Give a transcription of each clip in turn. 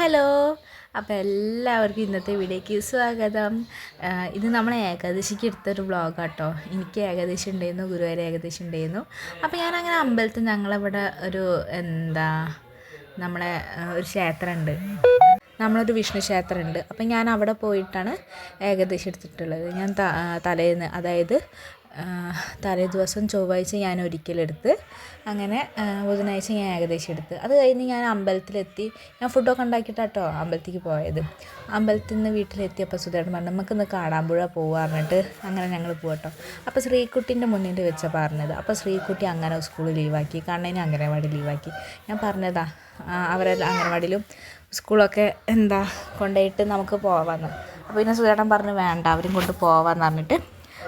Hello. അപ്പോൾ എല്ലാവർക്കും ഇന്നത്തെ വീഡിയോയ്ക്ക് സ്വാഗതം. ഇത് നമ്മളെ ഏകാദശിക്ക് എടുത്തൊരു വ്ളോഗ് കേട്ടോ എനിക്ക് ഏകദേശം ഉണ്ടായിരുന്നു ഗുരുവായൂർ ഏകദേശം ഉണ്ടായിരുന്നു. അപ്പോൾ ഞാൻ അങ്ങനെ അമ്പലത്തിൽ ഞങ്ങളിവിടെ ഒരു എന്താ നമ്മളെ ഒരു ക്ഷേത്രമുണ്ട്. നമ്മളൊരു വിഷ്ണു ക്ഷേത്രമുണ്ട്. അപ്പം ഞാൻ അവിടെ പോയിട്ടാണ് ഏകദേശം എടുത്തിട്ടുള്ളത്. ഞാൻ തലേന്ന് അതായത് തലേ ദിവസം ചൊവ്വാഴ്ച ഞാൻ ഒരിക്കലെടുത്ത് അങ്ങനെ ബുധനാഴ്ച ഞാൻ ഏകദേശം എടുത്ത്. അത് കഴിഞ്ഞ് ഞാൻ അമ്പലത്തിലെത്തി. ഞാൻ ഫുഡൊക്കെ ഉണ്ടാക്കിയിട്ടാട്ടോ അമ്പലത്തിലേക്ക് പോയത്. അമ്പലത്തിൽ നിന്ന് വീട്ടിലെത്തിയപ്പോൾ സുധേട്ടൻ പറഞ്ഞു നമുക്കിന്ന് കാടാമ്പുഴ പോകാൻ പറഞ്ഞിട്ട് അങ്ങനെ ഞങ്ങൾ പോകട്ടോ അപ്പോൾ ശ്രീകുട്ടീന്റെ മുന്നിൽ വെച്ചാൽ പറഞ്ഞത്. അപ്പോൾ ശ്രീകുട്ടി അങ്ങനെ സ്കൂൾ ലീവാക്കി. കണ്ണനെ അംഗനവാടി ലീവാക്കി. ഞാൻ പറഞ്ഞതാ അവരെല്ലാം അംഗനവാടിയിലും സ്കൂളൊക്കെ എന്താ കൊണ്ടുപോയിട്ട് നമുക്ക് പോവാമെന്ന് അപ്പോൾ പിന്നെ സുധേട്ടൻ പറഞ്ഞു വേണ്ട അവരും കൊണ്ട് പോവാമെന്ന് പറഞ്ഞിട്ട്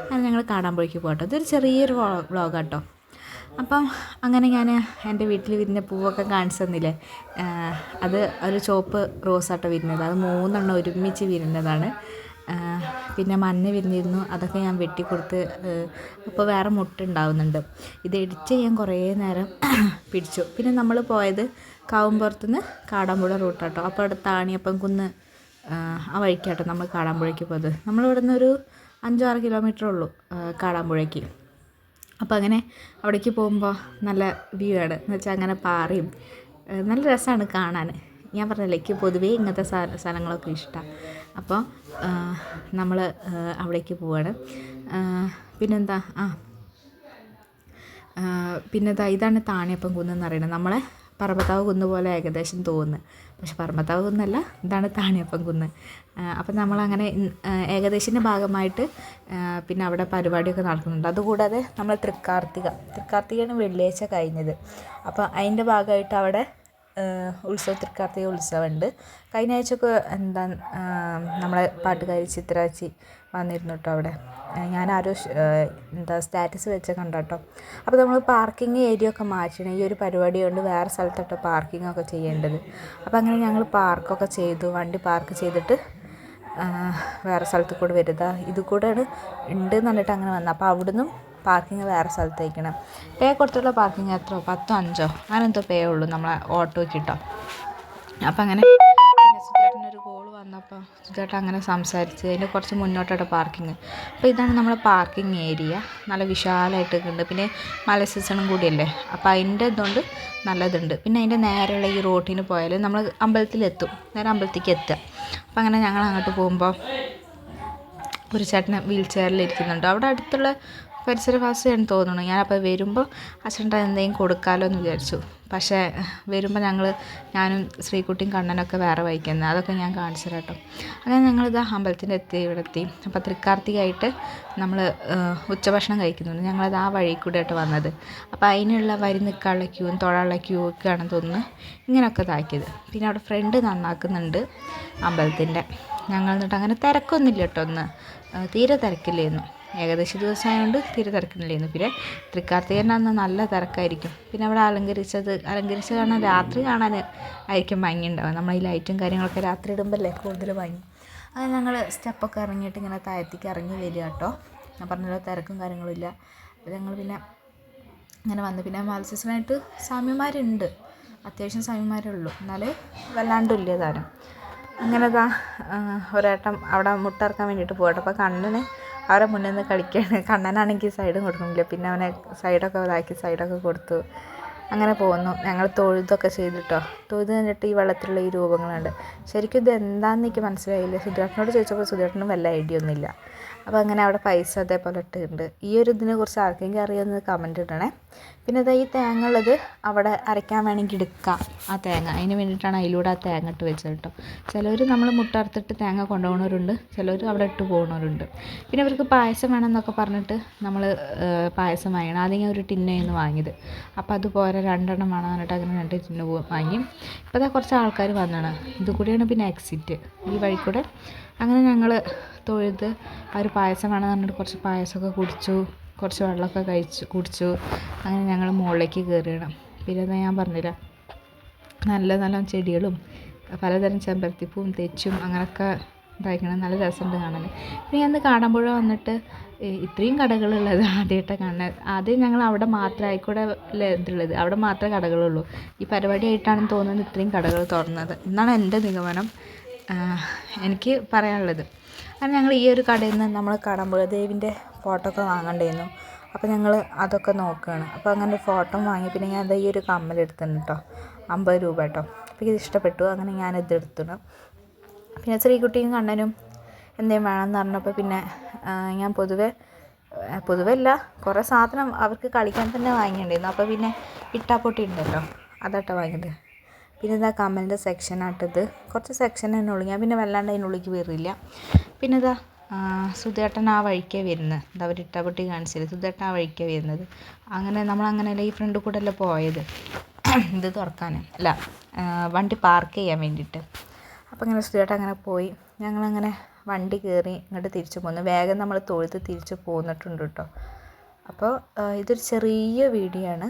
അങ്ങനെ ഞങ്ങൾ കാടാമ്പുഴയ്ക്ക് പോകട്ടോ. ഇതൊരു ചെറിയൊരു വ്ളോഗ് കേട്ടോ അപ്പം അങ്ങനെ ഞാൻ എന്റെ വീട്ടിൽ വിരിഞ്ഞ പൂവൊക്കെ കാണിച്ചു തന്നില്ലേ അത് ഒരു ചുവപ്പ് റോസാട്ടോ വിരിഞ്ഞത്. അത് മൂന്നെണ്ണം ഒരുമിച്ച് വിരിഞ്ഞതാണ്. പിന്നെ മഞ്ഞ വിരിഞ്ഞിരുന്നു. അതൊക്കെ ഞാൻ വെട്ടിക്കൊടുത്ത് ഇപ്പോൾ വേറെ മുട്ട ഉണ്ടാവുന്നുണ്ട് ഇത് എഡിറ്റ് ചെയ്യാൻ കുറേ നേരം പിടിച്ചു. പിന്നെ നമ്മൾ പോയത് കാവുമ്പുറത്തുനിന്ന് കാടാമ്പുഴ റൂട്ടാട്ടോ. അപ്പോൾ അവിടെ താണിയപ്പം കുന്ന് ആ വഴിക്കാട്ടോ നമ്മൾ കാടാമ്പുഴയ്ക്ക് പോയത്. നമ്മളിവിടെ നിന്നൊരു അഞ്ചോ ആറ് കിലോമീറ്റർ ഉള്ളൂ കാടാമ്പുഴയ്ക്ക്. അപ്പോൾ അങ്ങനെ അവിടേക്ക് പോകുമ്പോൾ നല്ല വ്യൂ ആണ്. എന്ന് വെച്ചാൽ അങ്ങനെ പാറയും നല്ല രസമാണ് കാണാൻ ഞാൻ പറഞ്ഞില്ലേ എനിക്ക് പൊതുവേ ഇങ്ങനത്തെ സ്ഥലങ്ങളൊക്കെ ഇഷ്ടമാണ് അപ്പോൾ നമ്മൾ അവിടേക്ക് പോവാണ്. പിന്നെന്താ ആ പിന്നെന്താ ഇതാണ് താണിയപ്പം കുന്നെന്ന് പറയുന്നത്. നമ്മളെ പറമ്പത്താവ് കുന്ന് പോലെ ഏകദേശം തോന്നുന്നു. പക്ഷെ പറമ്പത്താവ് കുന്നല്ല ഇതാണ് താണിയപ്പം കുന്ന്. അപ്പം നമ്മളങ്ങനെ ഏകദേശത്തിന്റെ ഭാഗമായിട്ട് പിന്നെ അവിടെ പരിപാടിയൊക്കെ നടക്കുന്നുണ്ട്. അതുകൂടാതെ നമ്മൾ തൃക്കാർത്തിക. തൃക്കാർത്തികയാണ് വെള്ളിയാഴ്ച കഴിഞ്ഞത്. അപ്പോൾ അതിന്റെ ഭാഗമായിട്ട് അവിടെ ഉത്സവം തൃക്കാർത്തിക ഉത്സവമുണ്ട്. കഴിഞ്ഞ ആഴ്ചയൊക്കെ എന്താ നമ്മളെ പാട്ടുകാരി ചിത്രാച്ചി വന്നിരുന്നു കേട്ടോ അവിടെ ഞാൻ ആരോ എന്താ സ്റ്റാറ്റസ് വെച്ച കണ്ട കേട്ടോ അപ്പോൾ നമ്മൾ പാർക്കിംഗ് ഏരിയ ഒക്കെ മാറ്റണം. ഈ ഒരു പരിപാടി കൊണ്ട് വേറെ സ്ഥലത്തോട്ടോ പാർക്കിംഗ് ഒക്കെ ചെയ്യേണ്ടത്. അപ്പോൾ അങ്ങനെ ഞങ്ങൾ പാർക്കൊക്കെ ചെയ്തു. വണ്ടി പാർക്ക് ചെയ്തിട്ട് വേറെ സ്ഥലത്ത് കൂടെ വരുക. ഇത് കൂടെയാണ് ഉണ്ട് എന്ന് പറഞ്ഞിട്ട് അങ്ങനെ വന്നത്. അപ്പോൾ അവിടുന്ന് പാർക്കിംഗ് വേറെ സ്ഥലത്തേക്കണം. പേ കൊടുത്തുള്ള പാർക്കിംഗ് എത്രയോ? പത്തോ അഞ്ചോ? അങ്ങനെ എന്തോ പേ ഉള്ളൂ നമ്മളെ ഓട്ടോയ്ക്ക് കിട്ടോ അപ്പം അങ്ങനെ ഒരു കോൾ വന്നപ്പോൾ സുധേട്ടൻ അങ്ങനെ സംസാരിച്ച് അതിന്റെ കുറച്ച് മുന്നോട്ടായിട്ട് പാർക്കിംഗ്. അപ്പോൾ ഇതാണ് നമ്മുടെ പാർക്കിംഗ് ഏരിയ. നല്ല വിശാലമായിട്ട് ഉണ്ട് പിന്നെ മല സീസണും കൂടിയല്ലേ? അപ്പോൾ അതിന്റെ ഇതുകൊണ്ട് നല്ലതുണ്ട്. പിന്നെ അതിന്റെ നേരെയുള്ള ഈ റോട്ടിന് പോയാൽ നമ്മൾ അമ്പലത്തിലെത്തും. നേരെ അമ്പലത്തേക്ക് എത്തുക. അപ്പോൾ അങ്ങനെ ഞങ്ങൾ അങ്ങോട്ട് പോകുമ്പോൾ ഒരു ചേട്ടനെ വീൽ ചെയറിൽ ഇരിക്കുന്നുണ്ട് അവിടെ അടുത്തുള്ള പരിസരവാസിയാണെന്ന് തോന്നുന്നു. ഞാനപ്പോൾ വരുമ്പോൾ അച്ഛന്റെ എന്തെങ്കിലും കൊടുക്കാമല്ലോ എന്ന് വിചാരിച്ചു. പക്ഷേ വരുമ്പോൾ ഞങ്ങൾ ഞാനും ശ്രീകുട്ടിയും കണ്ണനൊക്കെ വേറെ വഹിക്കുന്നത് അതൊക്കെ ഞാൻ കാണിച്ചു കേട്ടോ. അങ്ങനെ ഞങ്ങളിത് അമ്പലത്തിന്റെ എത്തി ഇവിടെ എത്തി അപ്പോൾ തൃക്കാർത്തികായിട്ട് നമ്മൾ ഉച്ചഭക്ഷണം കഴിക്കുന്നുണ്ട്. ഞങ്ങളത് ആ വഴി കൂടെ ആയിട്ട് വന്നത്. അപ്പോൾ അതിനുള്ള വരി നിൽക്കാനുള്ള ക്യൂവും തൊഴാനുള്ള ക്യൂ ഒക്കെ ആണ് തോന്നുന്നു ഇങ്ങനെയൊക്കെ ഇതാക്കിയത്. പിന്നെ അവിടെ ഫ്രണ്ട് നന്നാക്കുന്നുണ്ട് അമ്പലത്തിന്റെ. ഞങ്ങൾ എന്നിട്ട് അങ്ങനെ തിരക്കൊന്നുമില്ല കേട്ടോ ഒന്ന്. തീരെ തിരക്കില്ലായിരുന്നു. ഏകദേശം ദിവസമായതുകൊണ്ട് തീരെ തിരക്കുന്നില്ലായിരുന്നു പിന്നെ തൃക്കാർത്തികന്റെ അന്ന് നല്ല തിരക്കായിരിക്കും. പിന്നെ അവിടെ അലങ്കരിച്ചത് അലങ്കരിച്ച് കാണാൻ രാത്രി കാണാൻ ആയിരിക്കും ഭംഗി ഉണ്ടാവുക നമ്മൾ ഈ ലൈറ്റും കാര്യങ്ങളൊക്കെ രാത്രി ഇടുമ്പോഴല്ലേ കൂടുതൽ ഭംഗി. അങ്ങനെ ഞങ്ങൾ സ്റ്റെപ്പൊക്കെ ഇറങ്ങിയിട്ട് ഇങ്ങനെ താഴത്തേക്ക് ഇറങ്ങി വരിക കേട്ടോ. ഞാൻ പറഞ്ഞല്ലോ തിരക്കും കാര്യങ്ങളും ഇല്ല. ഞങ്ങൾ പിന്നെ ഇങ്ങനെ വന്നു. പിന്നെ മത്സ്യസനായിട്ട് സ്വാമിമാരുണ്ട്. അത്യാവശ്യം സ്വാമിമാരേ ഉള്ളൂ എന്നാൽ വല്ലാണ്ടില്ല താരം. അങ്ങനെ ഇതാ ഒരേട്ടം അവിടെ മുട്ടിറക്കാൻ വേണ്ടിയിട്ട് പോകട്ടെ അപ്പോൾ കണ്ണിന് അവരെ മുന്നിൽ നിന്ന് കളിക്കുകയാണ് കണ്ണനാണെങ്കിൽ സൈഡും കൊടുക്കുന്നില്ല. പിന്നെ അവനെ സൈഡൊക്കെ ഇതാക്കി സൈഡൊക്കെ കൊടുത്തു. അങ്ങനെ പോകുന്നു. ഞങ്ങൾ തൊഴുതൊക്കെ ചെയ്തിട്ടോ. തൊഴുത് കഴിഞ്ഞിട്ട് ഈ വെള്ളത്തിലുള്ള ഈ രൂപങ്ങളുണ്ട്. ശരിക്കും ഇത് എന്താണെന്ന് എനിക്ക് മനസ്സിലായില്ല. സുധേട്ടനോട് ചോദിച്ചപ്പോൾ സുധേട്ടനും വല്ല ഐഡിയ ഒന്നുമില്ല. അപ്പോൾ അങ്ങനെ അവിടെ പൈസ അതേപോലെ ഇട്ടിട്ടുണ്ട്. ഈ ഒരു ഇതിനെ കുറിച്ച് ആർക്കെങ്കിലും അറിയാമെന്ന് കമന്റ് ഇടണേ. പിന്നെ ഇതാ ഈ തേങ്ങ ഉള്ളത് അവിടെ അരയ്ക്കാൻ വേണമെങ്കിൽ എടുക്കാം ആ തേങ്ങ. അതിന് വേണ്ടിയിട്ടാണ് അതിലൂടെ ആ തേങ്ങ ഇട്ട് വെച്ചത് കേട്ടോ ചിലർ നമ്മൾ മുട്ടർത്തിട്ട് തേങ്ങ കൊണ്ടുപോകുന്നവരുണ്ട്. ചിലർ അവിടെ ഇട്ട് പോകുന്നവരുണ്ട്. പിന്നെ അവർക്ക് പായസം വേണമെന്നൊക്കെ പറഞ്ഞിട്ട് നമ്മൾ പായസം വാങ്ങണം ആദ്യം ഒരു ടിന്നായിരുന്നു വാങ്ങിയത്. അപ്പോൾ അതുപോലെ രണ്ടെണ്ണം വേണം പറഞ്ഞിട്ട് അങ്ങനെ രണ്ട് ടിന്ന് വാങ്ങി. ഇപ്പോൾ അതാ കുറച്ച് ആൾക്കാർ വന്നതാണ് ഇത് കൂടിയാണ് പിന്നെ എക്സിറ്റ് ഈ വഴി അങ്ങനെ ഞങ്ങൾ തൊഴുത് ഒരു പായസം വേണം പറഞ്ഞിട്ട് കുറച്ച് പായസമൊക്കെ കുടിച്ചു കുറച്ച് വെള്ളമൊക്കെ കഴിച്ചു കുടിച്ചു. അങ്ങനെ ഞങ്ങൾ മുകളിലേക്ക് കയറിയണം പിന്നെ ഞാൻ പറഞ്ഞില്ല. നല്ല നല്ല ചെടികളും പലതരം ചെമ്പരത്തിപ്പൂവും തെച്ചും അങ്ങനെയൊക്കെ ഇതായിരിക്കണം നല്ല രസമുണ്ട് കാണാൻ. പിന്നെ ഞാൻ കാണുമ്പോൾ വന്നിട്ട് ഇത്രയും കടകളുള്ളത് ആദ്യമായിട്ടാണ് കാണുന്നത്. ആദ്യം ഞങ്ങൾ അവിടെ മാത്രം ആയിക്കൂടെ ഇതുള്ളത്? അവിടെ മാത്രമേ കടകളുള്ളൂ. ഈ പരിപാടി തോന്നുന്നത് ഇത്രയും കടകൾ തുറന്നത്. എന്നാണ് എന്റെ നിഗമനം. എനിക്ക് പറയാനുള്ളത്. അങ്ങനെ ഞങ്ങൾ ഈ ഒരു കടയിൽ നിന്ന് നമ്മൾ കടമ്പുഴ ദേവിന്റെ ഫോട്ടോ ഒക്കെ വാങ്ങണ്ടായിരുന്നു അപ്പോൾ ഞങ്ങൾ അതൊക്കെ നോക്കുകയാണ് അപ്പോൾ അങ്ങനെ ഫോട്ടോ വാങ്ങി പിന്നെ ഞാൻ ഈ ഒരു കമ്മൽ എടുത്തിട്ടുണ്ട് കേട്ടോ അമ്പത് രൂപ കേട്ടോ അപ്പോൾ ഇത് ഇഷ്ടപ്പെട്ടു. അങ്ങനെ ഞാനിത് എടുത്തിടും. പിന്നെ ശ്രീകുട്ടിയും കണ്ണനും എന്തെങ്കിലും വേണമെന്ന് പറഞ്ഞപ്പോൾ പിന്നെ ഞാൻ പൊതുവെ പൊതുവെ അല്ല കുറേ സാധനം അവർക്ക് കളിക്കാൻ തന്നെ വാങ്ങിയിട്ടുണ്ടായിരുന്നു. അപ്പോൾ പിന്നെ ഇട്ടാപ്പൊട്ടി ഉണ്ടല്ലോ അതാട്ടോ വാങ്ങിയത്. പിന്നെ ഇതാ കമ്മലിന്റെ സെക്ഷനാട്ടത് കുറച്ച് സെക്ഷൻ തന്നെ ഉള്ളൂ. ഞാൻ പിന്നെ വല്ലാണ്ട് അതിനുള്ളിലേക്ക് വരില്ല പിന്നെ ഇതാ സുധേട്ടൻ ആ വഴിക്കേ വരുന്നത് എന്താ അവർ ഇട്ടാപ്പൊട്ടി കാണിച്ചില്ല? സുധേട്ടൻ ആ വഴിക്കേ വരുന്നത്. അങ്ങനെ നമ്മളങ്ങനെയല്ല ഈ ഫ്രണ്ട് കൂടെ അല്ല പോയത്? ഇത് തുറക്കാൻ അല്ല വണ്ടി പാർക്ക് ചെയ്യാൻ വേണ്ടിയിട്ട്. അപ്പോൾ അങ്ങനെ സുധേട്ടൻ അങ്ങനെ പോയി. ഞങ്ങളങ്ങനെ വണ്ടി കയറി ഇങ്ങോട്ട് തിരിച്ചു പോന്നു. വേഗം നമ്മൾ തൊഴുത്ത് തിരിച്ച് പോന്നിട്ടുണ്ട് കേട്ടോ അപ്പോൾ ഇതൊരു ചെറിയ വീഡിയോ ആണ്.